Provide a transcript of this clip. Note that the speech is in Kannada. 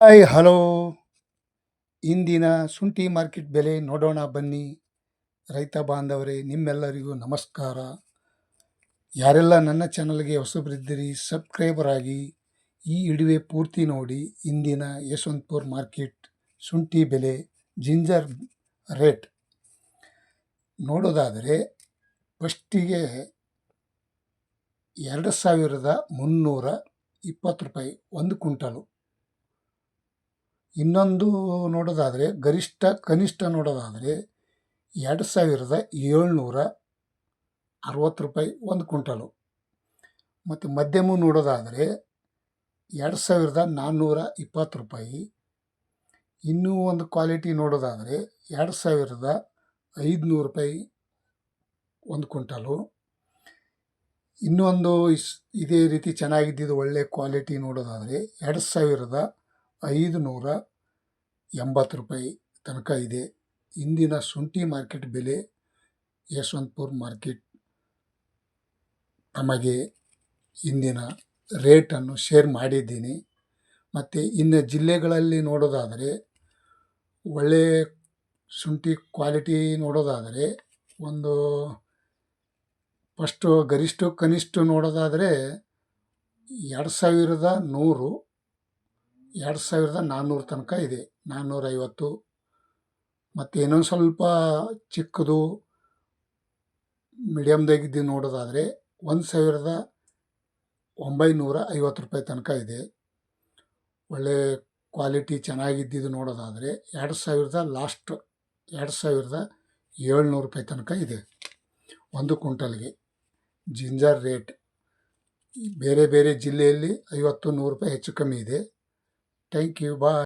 Hi, hello. ಇಂದಿನ ಶುಂಠಿ ಮಾರ್ಕೆಟ್ ಬೆಲೆ ನೋಡೋಣ ಬನ್ನಿ. ರೈತ ಬಾಂಧವರೇ, ನಿಮ್ಮೆಲ್ಲರಿಗೂ ನಮಸ್ಕಾರ. ಯಾರೆಲ್ಲ ನನ್ನ ಚಾನಲ್ಗೆ ಹೊಸಬರಿದ್ದೀರಿ, ಸಬ್ಸ್ಕ್ರೈಬರ್ ಆಗಿ ಈ ಇಡುವೆ ಪೂರ್ತಿ ನೋಡಿ. ಇಂದಿನ ಯಶವಂತಪುರ್ ಮಾರ್ಕೆಟ್ ಶುಂಠಿ ಬೆಲೆ ಜಿಂಜರ್ ರೇಟ್. ನೋಡೋದಾದರೆ, ಫಸ್ಟಿಗೆ ಎರಡು ಸಾವಿರದ ಮುನ್ನೂರ ಇಪ್ಪತ್ತು ರೂಪಾಯಿ ಒಂದು ಕ್ವಿಂಟಲು. ಇನ್ನೊಂದು ನೋಡೋದಾದರೆ, ಗರಿಷ್ಠ, ಕನಿಷ್ಠ ನೋಡೋದಾದರೆ ಎರಡು ಸಾವಿರದ ಏಳ್ನೂರ ಅರವತ್ತು ರೂಪಾಯಿ ಒಂದು ಕ್ವಿಂಟಲು. ಮತ್ತು ಮಧ್ಯಮ ನೋಡೋದಾದರೆ ಎರಡು ಸಾವಿರದ ನಾನ್ನೂರ ಇಪ್ಪತ್ತು ರೂಪಾಯಿ. ಇನ್ನೂ ಒಂದು ಕ್ವಾಲಿಟಿ ನೋಡೋದಾದರೆ ಎರಡು ಸಾವಿರದ ಐದುನೂರು ರೂಪಾಯಿ ಒಂದು ಕ್ವಿಂಟಲು. ಇನ್ನೊಂದು ಇಸ್, ಇದೇ ರೀತಿ ಚೆನ್ನಾಗಿದ್ದಿದ್ದು ಒಳ್ಳೆ ಕ್ವಾಲಿಟಿ ನೋಡೋದಾದರೆ ಎರಡು ಸಾವಿರದ ಐದು ನೂರ ಎಂಬತ್ತು ರೂಪಾಯಿ ತನಕ ಇದೆ. ಇಂದಿನ ಶುಂಠಿ ಮಾರ್ಕೆಟ್ ಬೆಲೆ ಯಶವಂತಪುರ ಮಾರ್ಕೆಟ್ ನಮಗೆ ಇಂದಿನ ರೇಟನ್ನು ಶೇರ್ ಮಾಡಿದ್ದೀನಿ. ಮತ್ತು ಇನ್ನು ಜಿಲ್ಲೆಗಳಲ್ಲಿ ನೋಡೋದಾದರೆ ಒಳ್ಳೆಯ ಶುಂಠಿ ಕ್ವಾಲಿಟಿ ನೋಡೋದಾದರೆ ಒಂದು ಫಸ್ಟು ಗರಿಷ್ಠ ಕನಿಷ್ಠ ನೋಡೋದಾದರೆ ಎರಡು ಸಾವಿರದ ನೂರು ಎರಡು ಸಾವಿರದ ನಾನ್ನೂರು ತನಕ ಇದೆ. ನಾನ್ನೂರೈವತ್ತು. ಮತ್ತು ಇನ್ನೊಂದು ಸ್ವಲ್ಪ ಚಿಕ್ಕದು ಮೀಡಿಯಮ್ದಾಗಿದ್ದು ನೋಡೋದಾದರೆ ಒಂದು ಸಾವಿರದ ಒಂಬೈನೂರ ಐವತ್ತು ರೂಪಾಯಿ ತನಕ ಇದೆ. ಒಳ್ಳೆ ಕ್ವಾಲಿಟಿ ಚೆನ್ನಾಗಿದ್ದಿದ್ದು ನೋಡೋದಾದರೆ ಎರಡು ಸಾವಿರದ ಲಾಸ್ಟ್ ಎರಡು ಸಾವಿರದ ಏಳ್ನೂರು ರೂಪಾಯಿ ತನಕ ಇದೆ. ಒಂದು ಕ್ವಿಂಟಲ್ಗೆ. Ginger rate. ಬೇರೆ ಬೇರೆ ಜಿಲ್ಲೆಯಲ್ಲಿ ಐವತ್ತು ನೂರು ರೂಪಾಯಿ ಹೆಚ್ಚು ಕಮ್ಮಿ ಇದೆ. Thank you. Bye.